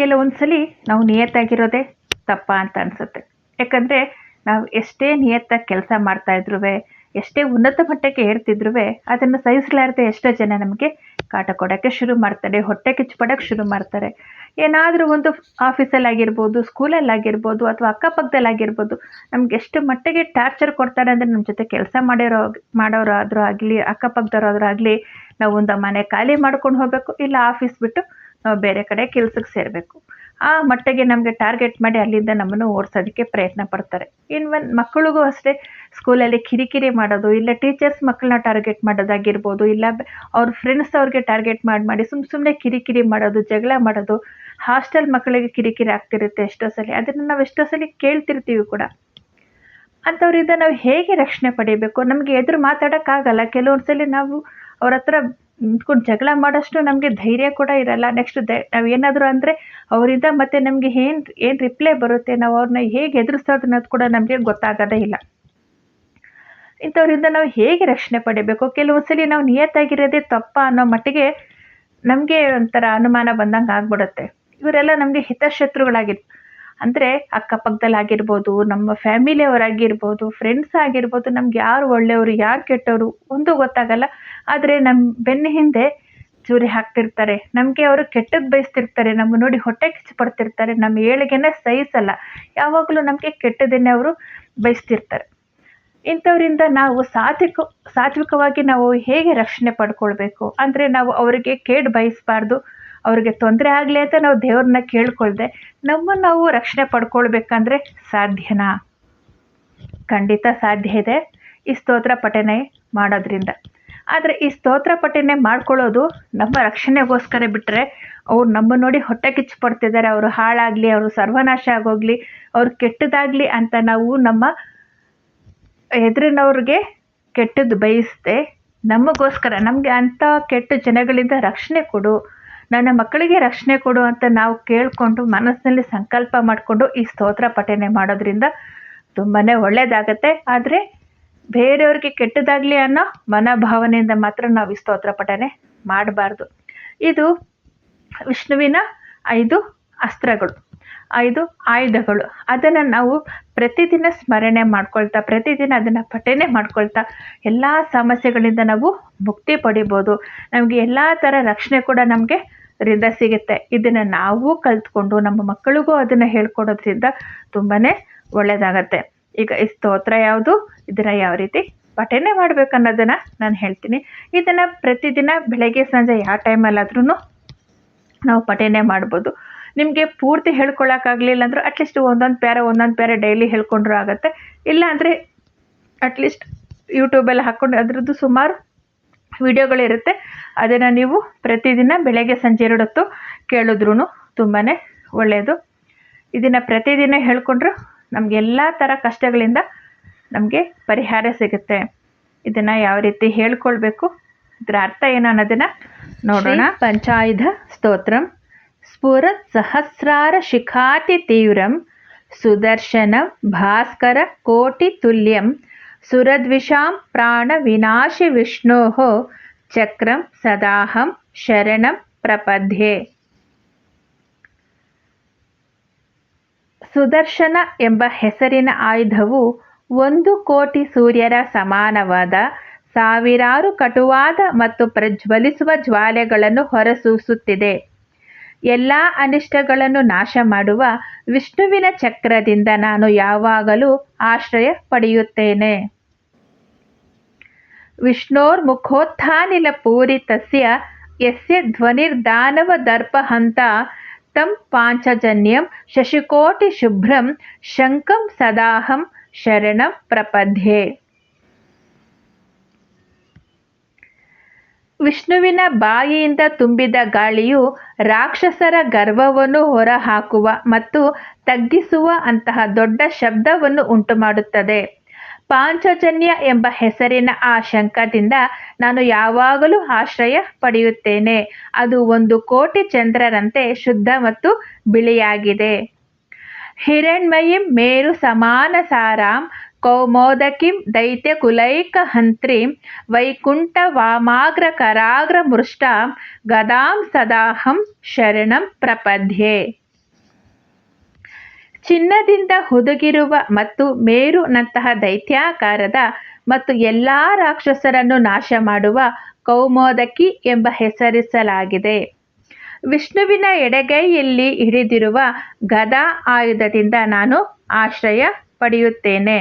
ಕೆಲವೊಂದು ಸಲ ನಾವು ನಿಯತ್ತಾಗಿರೋದೇ ತಪ್ಪ ಅಂತ ಅನಿಸುತ್ತೆ. ಯಾಕಂದರೆ ನಾವು ಎಷ್ಟೇ ನಿಯತ್ತಾಗಿ ಕೆಲಸ ಮಾಡ್ತಾ ಇದ್ರೂ ಎಷ್ಟೇ ಉನ್ನತ ಮಟ್ಟಕ್ಕೆ ಏರ್ತಿದ್ರೂ ಅದನ್ನು ಸಹಿಸಲಾರದೆ ಎಷ್ಟೋ ಜನ ನಮಗೆ ಕಾಟ ಕೊಡೋಕ್ಕೆ ಶುರು ಮಾಡ್ತಾರೆ, ಹೊಟ್ಟೆ ಕಿಚ್ಚು ಶುರು ಮಾಡ್ತಾರೆ. ಏನಾದರೂ ಒಂದು ಆಫೀಸಲ್ಲಿ ಆಗಿರ್ಬೋದು ಸ್ಕೂಲಲ್ಲಿ ಆಗಿರ್ಬೋದು ಅಥವಾ ಅಕ್ಕಪಕ್ಕದಲ್ಲಿ ಆಗಿರ್ಬೋದು ನಮ್ಗೆ ಎಷ್ಟು ಮಟ್ಟಿಗೆ ಟಾರ್ಚರ್ ಕೊಡ್ತಾರೆ ಅಂದರೆ ನಮ್ಮ ಜೊತೆ ಕೆಲಸ ಮಾಡಿರೋ ಮಾಡೋರಾದರೂ ಆಗಲಿ, ಅಕ್ಕಪಕ್ಕದವರಾದ್ರೂ ಆಗಲಿ ನಾವು ಒಂದು ಮನೆ ಖಾಲಿ ಮಾಡ್ಕೊಂಡು ಹೋಗಬೇಕು, ಇಲ್ಲ ಆಫೀಸ್ ಬಿಟ್ಟು ನಾವು ಬೇರೆ ಕಡೆ ಕೆಲ್ಸಕ್ಕೆ ಸೇರಬೇಕು. ಆ ಮಟ್ಟಿಗೆ ನಮಗೆ ಟಾರ್ಗೆಟ್ ಮಾಡಿ ಅಲ್ಲಿಂದ ನಮ್ಮನ್ನು ಓಡಿಸೋದಕ್ಕೆ ಪ್ರಯತ್ನ ಪಡ್ತಾರೆ. ಇನ್ ಒಂದು ಮಕ್ಕಳಿಗೂ ಅಷ್ಟೇ ಸ್ಕೂಲಲ್ಲಿ ಕಿರಿಕಿರಿ ಮಾಡೋದು, ಇಲ್ಲ ಟೀಚರ್ಸ್ ಮಕ್ಕಳನ್ನ ಟಾರ್ಗೆಟ್ ಮಾಡೋದಾಗಿರ್ಬೋದು, ಇಲ್ಲ ಅವ್ರ ಫ್ರೆಂಡ್ಸ್ ಅವ್ರಿಗೆ ಟಾರ್ಗೆಟ್ ಮಾಡಿ ಮಾಡಿ ಸುಮ್ಮ ಸುಮ್ಮನೆ ಕಿರಿಕಿರಿ ಮಾಡೋದು, ಜಗಳ ಮಾಡೋದು ಹಾಸ್ಟೆಲ್ ಮಕ್ಕಳಿಗೆ ಕಿರಿಕಿರಿ ಆಗ್ತಿರುತ್ತೆ ಎಷ್ಟೋ ಸಲ. ಅದನ್ನು ನಾವು ಎಷ್ಟೋ ಸಲ ಕೇಳ್ತಿರ್ತೀವಿ ಕೂಡ. ಅಂಥವ್ರಿಂದ ನಾವು ಹೇಗೆ ರಕ್ಷಣೆ ಪಡಿಬೇಕು? ನಮಗೆ ಎದುರು ಮಾತಾಡೋಕ್ಕಾಗಲ್ಲ. ಕೆಲವೊಂದು ಸಲ ನಾವು ಅವ್ರ ಹತ್ರ ನಿಂತ್ಕೊಂಡು ಜಗಳ ಮಾಡೋಷ್ಟು ನಮಗೆ ಧೈರ್ಯ ಕೂಡ ಇರಲ್ಲ. ನೆಕ್ಸ್ಟ್ ನಾವು ಏನಾದರೂ ಅಂದರೆ ಅವರಿಂದ ಮತ್ತೆ ನಮಗೆ ಏನು ಏನು ರಿಪ್ಲೈ ಬರುತ್ತೆ, ನಾವು ಅವ್ರನ್ನ ಹೇಗೆ ಎದುರಿಸೋದು ಅನ್ನೋದು ಕೂಡ ನಮಗೆ ಗೊತ್ತಾಗೋದೇ ಇಲ್ಲ. ಇಂಥವರಿಂದ ನಾವು ಹೇಗೆ ರಕ್ಷಣೆ ಪಡಿಬೇಕು? ಕೆಲವೊಂದು ಸಲ ನಾವು ನಿಯತ್ತಾಗಿರೋದೇ ತಪ್ಪ ಅನ್ನೋ ಮಟ್ಟಿಗೆ ನಮಗೆ ಒಂಥರ ಅನುಮಾನ ಬಂದಂಗೆ ಆಗ್ಬಿಡುತ್ತೆ. ಇವರೆಲ್ಲ ನಮಗೆ ಹಿತಶತ್ರುಗಳಾಗಿದ್ದು ಅಂದರೆ ಅಕ್ಕಪಕ್ಕದಲ್ಲಿ ಆಗಿರ್ಬೋದು, ನಮ್ಮ ಫ್ಯಾಮಿಲಿಯವರಾಗಿರ್ಬೋದು ಫ್ರೆಂಡ್ಸ್ ಆಗಿರ್ಬೋದು ನಮ್ಗೆ ಯಾರು ಒಳ್ಳೆಯವರು, ಯಾರು ಕೆಟ್ಟವರು, ಒಂದು ಗೊತ್ತಾಗಲ್ಲ. ಆದರೆ ನಮ್ಮ ಬೆನ್ನ ಹಿಂದೆ ಚೂರಿ ಹಾಕ್ತಿರ್ತಾರೆ. ನಮಗೆ ಅವರು ಕೆಟ್ಟದ್ದು ಬಯಸ್ತಿರ್ತಾರೆ. ನಮ್ಮ ನೋಡಿ ಹೊಟ್ಟೆ ಕಿಚ್ಚು ಪಡ್ತಿರ್ತಾರೆ. ನಮ್ಮ ಏಳಿಗೆನೇ ಸಹಿಸಲ್ಲ. ಯಾವಾಗಲೂ ನಮಗೆ ಕೆಟ್ಟದನ್ನೇ ಅವರು ಬಯಸ್ತಿರ್ತಾರೆ. ಇಂಥವರಿಂದ ನಾವು ಸಾತ್ವಿಕ, ಸಾತ್ವಿಕವಾಗಿ ನಾವು ಹೇಗೆ ರಕ್ಷಣೆ ಪಡ್ಕೊಳ್ಬೇಕು? ಅಂದರೆ ನಾವು ಅವರಿಗೆ ಕೇಡು ಬಯಸಬಾರ್ದು. ಅವ್ರಿಗೆ ತೊಂದರೆ ಆಗಲಿ ಅಂತ ನಾವು ದೇವ್ರನ್ನ ಕೇಳ್ಕೊಳ್ದೆ, ನಮ್ಮನ್ನು ನಾವು ರಕ್ಷಣೆ ಪಡ್ಕೊಳ್ಬೇಕಂದ್ರೆ ಸಾಧ್ಯನಾ? ಖಂಡಿತ ಸಾಧ್ಯ ಇದೆ ಈ ಸ್ತೋತ್ರ ಪಠನೆ ಮಾಡೋದ್ರಿಂದ. ಆದರೆ ಈ ಸ್ತೋತ್ರ ಪಠನೆ ಮಾಡ್ಕೊಳ್ಳೋದು ನಮ್ಮ ರಕ್ಷಣೆಗೋಸ್ಕರ ಬಿಟ್ಟರೆ ಅವ್ರು ನಮ್ಮ ನೋಡಿ ಹೊಟ್ಟೆ ಕಿಚ್ಚು ಪಡ್ತಿದ್ದಾರೆ ಅವರು ಹಾಳಾಗಲಿ, ಅವರು ಸರ್ವನಾಶ ಆಗೋಗ್ಲಿ, ಅವ್ರು ಕೆಟ್ಟದಾಗಲಿ ಅಂತ ನಾವು ನಮ್ಮ ಎದುರಿನವ್ರಿಗೆ ಕೆಟ್ಟದ್ದು ಬಯಸ್ದೆ ನಮಗೋಸ್ಕರ, ನಮಗೆ ಅಂಥ ಕೆಟ್ಟ ಜನಗಳಿಂದ ರಕ್ಷಣೆ ಕೊಡು. ನನ್ನ ಮಕ್ಕಳಿಗೆ ರಕ್ಷಣೆ ಕೊಡು ಅಂತ ನಾವು ಕೇಳಿಕೊಂಡು ಮನಸ್ಸಿನಲ್ಲಿ ಸಂಕಲ್ಪ ಮಾಡಿಕೊಂಡು ಈ ಸ್ತೋತ್ರ ಪಠನೆ ಮಾಡೋದ್ರಿಂದ ತುಂಬಾ ಒಳ್ಳೆಯದಾಗತ್ತೆ ಆದರೆ ಬೇರೆಯವ್ರಿಗೆ ಕೆಟ್ಟದಾಗಲಿ ಅನ್ನೋ ಮನೋಭಾವನೆಯಿಂದ ಮಾತ್ರ ನಾವು ಈ ಸ್ತೋತ್ರ ಪಠನೆ ಮಾಡಬಾರ್ದು. ಇದು ವಿಷ್ಣುವಿನ ಐದು ಅಸ್ತ್ರಗಳು, ಐದು ಆಯುಧಗಳು. ಅದನ್ನು ನಾವು ಪ್ರತಿದಿನ ಸ್ಮರಣೆ ಮಾಡ್ಕೊಳ್ತಾ, ಪ್ರತಿದಿನ ಅದನ್ನು ಪಠನೆ ಮಾಡ್ಕೊಳ್ತಾ ಎಲ್ಲ ಸಮಸ್ಯೆಗಳಿಂದ ನಾವು ಮುಕ್ತಿ ಪಡಿಬೋದು. ನಮಗೆ ಎಲ್ಲ ಥರ ರಕ್ಷಣೆ ಕೂಡ ನಮಗೆ ರಿಂದ ಸಿಗುತ್ತೆ. ಇದನ್ನು ನಾವು ಕಲ್ತ್ಕೊಂಡು ನಮ್ಮ ಮಕ್ಕಳಿಗೂ ಅದನ್ನು ಹೇಳ್ಕೊಡೋದ್ರಿಂದ ತುಂಬಾ ಒಳ್ಳೆಯದಾಗತ್ತೆ ಈಗ ಈ ಸ್ತೋತ್ರ ಯಾವುದು? ಇದನ್ನು ಯಾವ ರೀತಿ ಪಠನೆ ಮಾಡಬೇಕು ಅನ್ನೋದನ್ನು ನಾನು ಹೇಳ್ತೀನಿ. ಇದನ್ನು ಪ್ರತಿದಿನ ಬೆಳಗ್ಗೆ, ಸಂಜೆ ಯಾವ ಟೈಮಲ್ಲಾದ್ರೂ ನಾವು ಪಠನೆ ಮಾಡ್ಬೋದು. ನಿಮಗೆ ಪೂರ್ತಿ ಹೇಳ್ಕೊಳಕ್ಕಾಗಲಿಲ್ಲ ಅಂದರೂ ಅಟ್ಲೀಸ್ಟ್ ಒಂದೊಂದು ಪ್ಯಾರ ಒಂದೊಂದು ಪ್ಯಾರ ಡೈಲಿ ಹೇಳ್ಕೊಂಡ್ರೂ ಆಗುತ್ತೆ. ಇಲ್ಲ ಅಂದರೆ ಅಟ್ಲೀಸ್ಟ್ ಯೂಟ್ಯೂಬಲ್ಲಿ ಹಾಕ್ಕೊಂಡು ಅದರದ್ದು ಸುಮಾರು ವಿಡಿಯೋಗಳಿರುತ್ತೆ. ಅದನ್ನು ನೀವು ಪ್ರತಿದಿನ ಬೆಳಗ್ಗೆ ಸಂಜೆ ಎರಡೊತ್ತು ಕೇಳಿದ್ರೂ ತುಂಬಾ ಒಳ್ಳೆಯದು ಇದನ್ನು ಪ್ರತಿದಿನ ಹೇಳಿಕೊಂಡ್ರು ನಮಗೆಲ್ಲ ಥರ ಕಷ್ಟಗಳಿಂದ ನಮಗೆ ಪರಿಹಾರ ಸಿಗುತ್ತೆ. ಇದನ್ನು ಯಾವ ರೀತಿ ಹೇಳ್ಕೊಳ್ಬೇಕು? ಇದರ ಅರ್ಥ ಏನು ಅನ್ನೋದನ್ನು ನೋಡೋಣ. ಪಂಚಾಯುಧ ಸ್ತೋತ್ರಂ. ಸ್ಫುರತ್ ಸಹಸ್ರಾರ ಶಿಖಾತಿ ತೀವ್ರಂ. ಸುದರ್ಶನ ಭಾಸ್ಕರ ಕೋಟಿ ತುಲ್ಯಂ. ಸುರದ್ವಿಷಾಂ ಪ್ರಾಣ ವಿನಾಶಿ ವಿಷ್ಣೋ ಚಕ್ರಂ ಸದಾಹಂ ಶರಣಂ ಪ್ರಪದ್ಯೆ ಸುದರ್ಶನ ಎಂಬ ಹೆಸರಿನ ಆಯುಧವು ಒಂದು ಕೋಟಿ ಸೂರ್ಯರ ಸಮಾನವಾದ ಸಾವಿರಾರು ಕಟುವಾದ ಮತ್ತು ಪ್ರಜ್ವಲಿಸುವ ಜ್ವಾಲೆಗಳನ್ನು ಹೊರಸೂಸುತ್ತಿದೆ. ಎಲ್ಲ ಅನಿಷ್ಟಗಳನ್ನು ನಾಶ ಮಾಡುವ ವಿಷ್ಣುವಿನ ಚಕ್ರದಿಂದ ನಾನು ಯಾವಾಗಲೂ ಆಶ್ರಯ ಪಡೆಯುತ್ತೇನೆ. ಯಸ್ಯ ಧ್ವನಿರ್ದಾನವದರ್ಪಹಂತ ತಂ ಪಾಂಚಜನ್ಯಂ ಶಶಿಕೋಟಿಶುಭ್ರಂ ಶಂಕಂ ಸದಾಹಂ ಶರಣಂ ಪ್ರಪದ್ಯೆ. ವಿಷ್ಣುವಿನ ಬಾಯಿಯಿಂದ ತುಂಬಿದ ಗಾಳಿಯು ರಾಕ್ಷಸರ ಗರ್ವವನ್ನು ಹೊರಹಾಕುವ ಮತ್ತು ತಗ್ಗಿಸುವ ಅಂತಹ ದೊಡ್ಡ ಶಬ್ದವನ್ನು ಉಂಟುಮಾಡುತ್ತದೆ. ಪಾಂಚಜನ್ಯ ಎಂಬ ಹೆಸರಿನ ಆ ಶಂಕದಿಂದ ನಾನು ಯಾವಾಗಲೂ ಆಶ್ರಯ ಪಡೆಯುತ್ತೇನೆ. ಅದು ಒಂದು ಕೋಟಿ ಚಂದ್ರರಂತೆ ಶುದ್ಧ ಮತ್ತು ಬಿಳಿಯಾಗಿದೆ. ಹಿರಣ್ಮಯಿಂ ಮೇರು ಸಮಾನ ಸಾರಾಂ, ಕೌಮೋದಕಿಂ ದೈತ್ಯ ಕುಲೈಕ ಹಂತ್ರಿಂ, ವೈಕುಂಠ ವಾಮಾಗ್ರ ಕರಾಗ್ರ ಮೃಷ್ಟಾಂ, ಗದಾಂ ಸದಾಹಂ ಶರಣಂ ಪ್ರಪದ್ಯೆ. ಚಿನ್ನದಿಂದ ಹುದುಗಿರುವ ಮತ್ತು ಮೇರುನಂತಹ ದೈತ್ಯಾಕಾರದ ಮತ್ತು ಎಲ್ಲ ರಾಕ್ಷಸರನ್ನು ನಾಶ ಮಾಡುವ ಕೌಮೋದಕಿ ಎಂಬ ಹೆಸರಿಸಲಾಗಿದೆ. ವಿಷ್ಣುವಿನ ಎಡಗೈಯಲ್ಲಿ ಹಿಡಿದಿರುವ ಗದಾ ಆಯುಧದಿಂದ ನಾನು ಆಶ್ರಯ ಪಡೆಯುತ್ತೇನೆ.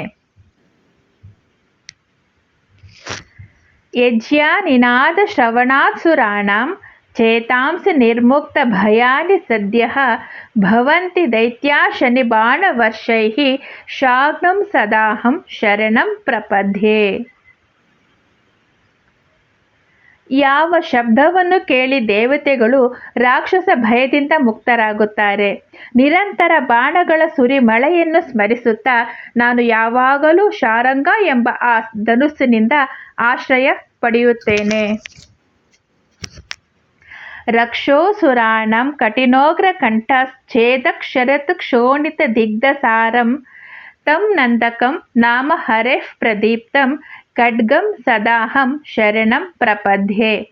ಯಜ್ಞಾನಿನಾದ ಶ್ರವಣಾತ್ಸುರಾಣಾಂ ಚೇತಾಂಸಿ ನಿರ್ಮುಕ್ತ ಭಯಾನಿ ಸದ್ಯ ಭವಂತಿ ದೈತ್ಯಾ ಶನಿಬಾಣವರ್ಷೈಃ ಶಾಗ್ನಂ ಸದಾಹಂ ಶರಣಂ ಪ್ರಪದ್ಯೆ ಯಾವ ಶಬ್ದವನ್ನು ಕೇಳಿ ದೇವತೆಗಳು ರಾಕ್ಷಸ ಭಯದಿಂದ ಮುಕ್ತರಾಗುತ್ತಾರೆ. ನಿರಂತರ ಬಾಣಗಳ ಸುರಿಮಳೆಯನ್ನು ಸ್ಮರಿಸುತ್ತಾ ನಾನು ಯಾವಾಗಲೂ ಶಾರಂಗ ಎಂಬ ಆ ಧನುಸ್ಸಿನಿಂದ ಆಶ್ರಯ ಪಡೆಯುತ್ತೇನೆ. ರಕ್ಷೋಸುರಾಣಂ ಕ್ಷೋಣಿತ ದಿಗ್ಧಸಾರಂ. ತಂ ನಂದಕಂ ನಾಮ ಹರೇಃ ಪ್ರದೀಪ್ತಂ ಖಡ್ಗಂ ಸದಾಹಂ ಶರಣಂ ಪ್ರಪದ್ಯೆ.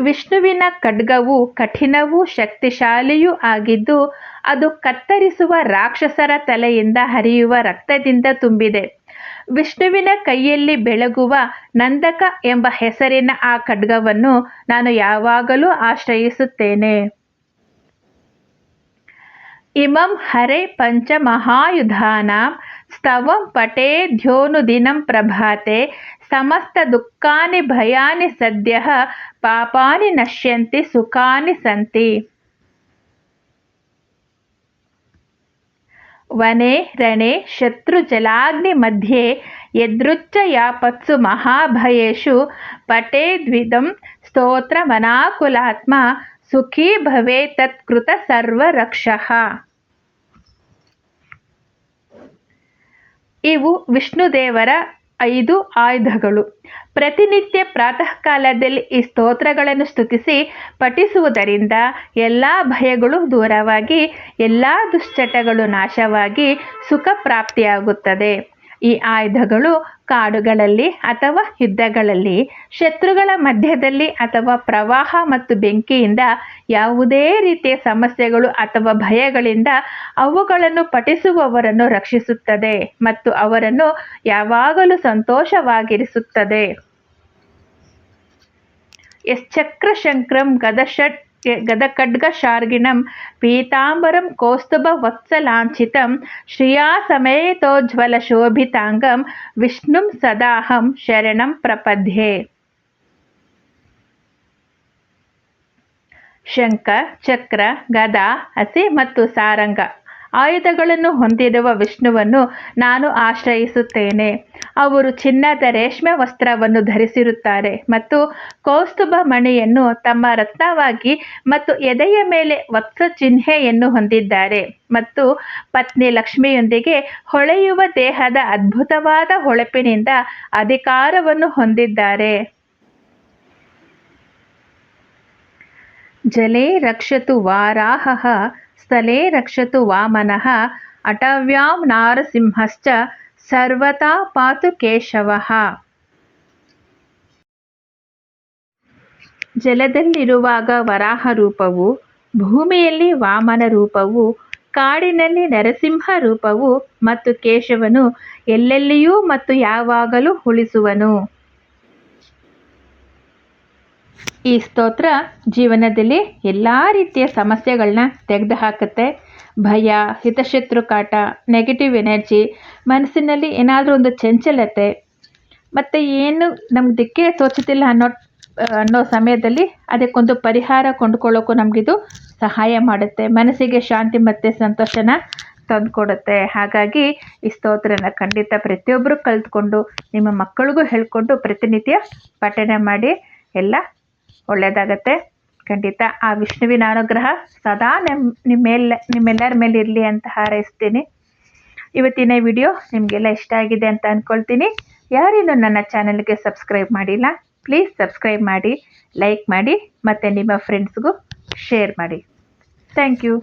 ವಿಷ್ಣುವಿನ ಖಡ್ಗವು ಕಠಿಣವೂ ಶಕ್ತಿಶಾಲಿಯೂ ಆಗಿದ್ದು ಅದು ಕತ್ತರಿಸುವ ರಾಕ್ಷಸರ ತಲೆಯಿಂದ ಹರಿಯುವ ರಕ್ತದಿಂದ ತುಂಬಿದೆ. ವಿಷ್ಣುವಿನ ಕೈಯಲ್ಲಿ ಬೆಳಗುವ ನಂದಕ ಎಂಬ ಹೆಸರಿನ ಆ ಖಡ್ಗವನ್ನು ನಾನು ಯಾವಾಗಲೂ ಆಶ್ರಯಿಸುತ್ತೇನೆ. ಇಮಂ ಹರೆ ಪಂಚಮಹಾಯುಧಾನಾಂ ಸ್ತವಂ ಪಠೇದ್ಯೋನುದಿನಂ ಪ್ರಭಾತೆ ಸಮಸ್ತ ದುಃಖಾನಿ ಭಯಾನಿ ಸದ್ಯ ಪಾಪಾನಿ ನಶ್ಯಂತಿ ಸುಖಾನಿ ಸಂತಿ. ವನೆ ರಣೆ ಶತ್ರುಜಲಾಗ್ನಿ ಮಧ್ಯೆ ಯದೃಚ್ಛ ಯಾಪತ್ಸು ಮಹಾಭಯೇಷು ಸ್ತೋತ್ರ ಸ್ತೋತ್ರಮನಾಕುಲಾತ್ಮ ಸುಖೀ ಭವೇ ತತ್ಕೃತ ಸರ್ವರಕ್ಷಃ. ಇವು ವಿಷ್ಣುದೇವರ ಐದು ಆಯುಧಗಳು. ಪ್ರತಿನಿತ್ಯ ಪ್ರಾತಃ ಕಾಲದಲ್ಲಿ ಈ ಸ್ತೋತ್ರಗಳನ್ನು ಸ್ತುತಿಸಿ ಪಠಿಸುವುದರಿಂದ ಎಲ್ಲ ಭಯಗಳು ದೂರವಾಗಿ, ಎಲ್ಲ ದುಶ್ಚಟಗಳು ನಾಶವಾಗಿ ಸುಖ ಪ್ರಾಪ್ತಿಯಾಗುತ್ತದೆ ಈ ಆಯುಧಗಳು ಕಾಡುಗಳಲ್ಲಿ ಅಥವಾ ಯುದ್ಧಗಳಲ್ಲಿ, ಶತ್ರುಗಳ ಮಧ್ಯದಲ್ಲಿ ಅಥವಾ ಪ್ರವಾಹ ಮತ್ತು ಬೆಂಕಿಯಿಂದ ಯಾವುದೇ ರೀತಿಯ ಸಮಸ್ಯೆಗಳು ಅಥವಾ ಭಯಗಳಿಂದ ಅವುಗಳನ್ನು ಪಠಿಸುವವರನ್ನು ರಕ್ಷಿಸುತ್ತದೆ ಮತ್ತು ಅವರನ್ನು ಯಾವಾಗಲೂ ಸಂತೋಷವಾಗಿರಿಸುತ್ತದೆ. ಯಶ್ಚಕ್ರಶಂಕ್ರಂ ಗದಷಟ್ ಗದಖಡ್ಗಶಾರ್ಗಿಣಂ ಪೀತಾಂಬರಂ ಕೌಸ್ತುಭವತ್ಸಲಾಂಛಿತಂ ಶ್ರಿಯಾಸಮೇತೋಜ್ವಲಶೋಭಿತಾಂಗಂ ವಿಷ್ಣುಂ ಸದಾಹಂ ಶರಣಂ ಪ್ರಪದ್ಯೆ ಶಂಖ ಚಕ್ರ ಗದ ಹಸಿ ಮತ್ತು ಸಾರಂಗ ಆಯುಧಗಳನ್ನು ಹೊಂದಿರುವ ವಿಷ್ಣುವನ್ನು ನಾನು ಆಶ್ರಯಿಸುತ್ತೇನೆ. ಅವರು ಚಿನ್ನದ ರೇಷ್ಮೆ ವಸ್ತ್ರವನ್ನು ಧರಿಸಿರುತ್ತಾರೆ ಮತ್ತು ಕೌಸ್ತುಭ ಮಣಿಯನ್ನು ತಮ್ಮ ರತ್ನವಾಗಿ ಮತ್ತು ಎದೆಯ ಮೇಲೆ ವತ್ಸ ಚಿಹ್ನೆಯನ್ನು ಹೊಂದಿದ್ದಾರೆ ಮತ್ತು ಪತ್ನಿ ಲಕ್ಷ್ಮಿಯೊಂದಿಗೆ ಹೊಳೆಯುವ ದೇಹದ ಅದ್ಭುತವಾದ ಹೊಳಪಿನಿಂದ ಅಧಿಕಾರವನ್ನು ಹೊಂದಿದ್ದಾರೆ. ಜಲೇ ರಕ್ಷತು ವಾರಾಹಃ ಸ್ಥಳೇ ರಕ್ಷತು ವಾಮನಃ ಅಟವ್ಯಾಂ ನಾರಸಿಂಹಶ್ಚ ಸರ್ವತಾ ಪಾತು ಕೇಶವಃ. ಜಲದಲ್ಲಿರುವಾಗ ವರಾಹ ರೂಪವು, ಭೂಮಿಯಲ್ಲಿ ವಾಮನ ರೂಪವು, ಕಾಡಿನಲ್ಲಿ ನರಸಿಂಹ ರೂಪವು ಮತ್ತು ಕೇಶವನು ಎಲ್ಲೆಲ್ಲಿಯೂ ಮತ್ತು ಯಾವಾಗಲೂ ಉಳಿಸುವನು. ಈ ಸ್ತೋತ್ರ ಜೀವನದಲ್ಲಿ ಎಲ್ಲ ರೀತಿಯ ಸಮಸ್ಯೆಗಳನ್ನ ತೆಗೆದುಹಾಕುತ್ತೆ. ಭಯ ಹಿತಶತ್ರು ಕಾಟ ನೆಗೆಟಿವ್ ಎನರ್ಜಿ ಮನಸ್ಸಿನಲ್ಲಿ ಏನಾದರೂ ಒಂದು ಚಂಚಲತೆ. ಮತ್ತು ಏನು ನಮ್ಗೆ ದಿಕ್ಕೇ ತೋಚುತ್ತಿಲ್ಲ ಅನ್ನೋ ಅನ್ನೋ ಸಮಯದಲ್ಲಿ ಅದಕ್ಕೊಂದು ಪರಿಹಾರ ಕೊಂಡುಕೊಳ್ಳೋಕ್ಕೂ ನಮಗಿದು ಸಹಾಯ ಮಾಡುತ್ತೆ. ಮನಸ್ಸಿಗೆ ಶಾಂತಿ ಮತ್ತು ಸಂತೋಷನ ತಂದುಕೊಡುತ್ತೆ. ಹಾಗಾಗಿ ಈ ಸ್ತೋತ್ರನ ಖಂಡಿತ ಪ್ರತಿಯೊಬ್ಬರು ಕಲಿತ್ಕೊಂಡು, ನಿಮ್ಮ ಮಕ್ಕಳಿಗೂ ಹೇಳಿಕೊಂಡು ಪ್ರತಿನಿತ್ಯ ಪಠಣೆ ಮಾಡಿ, ಎಲ್ಲ ಒಳ್ಳೆಯದಾಗತ್ತೆ ಖಂಡಿತ ಆ ವಿಷ್ಣುವಿನ ಅನುಗ್ರಹ ಸದಾ ನಿಮ್ಮ ನಿಮ್ಮೆಲ್ಲ ನಿಮ್ಮೆಲ್ಲರ ಮೇಲೆ ಇರಲಿ ಅಂತ ಹಾರೈಸ್ತೀನಿ. ಇವತ್ತಿನ ವಿಡಿಯೋ ನಿಮಗೆಲ್ಲ ಇಷ್ಟ ಆಗಿದೆ ಅಂತ ಅಂದ್ಕೊಳ್ತೀನಿ ಯಾರಿನ್ನೂ ನನ್ನ ಚಾನಲ್ಗೆ ಸಬ್ಸ್ಕ್ರೈಬ್ ಮಾಡಿಲ್ಲ, ಪ್ಲೀಸ್ ಸಬ್ಸ್ಕ್ರೈಬ್ ಮಾಡಿ, ಲೈಕ್ ಮಾಡಿ, ಮತ್ತು ನಿಮ್ಮ ಫ್ರೆಂಡ್ಸ್ಗೂ ಶೇರ್ ಮಾಡಿ. Thank you.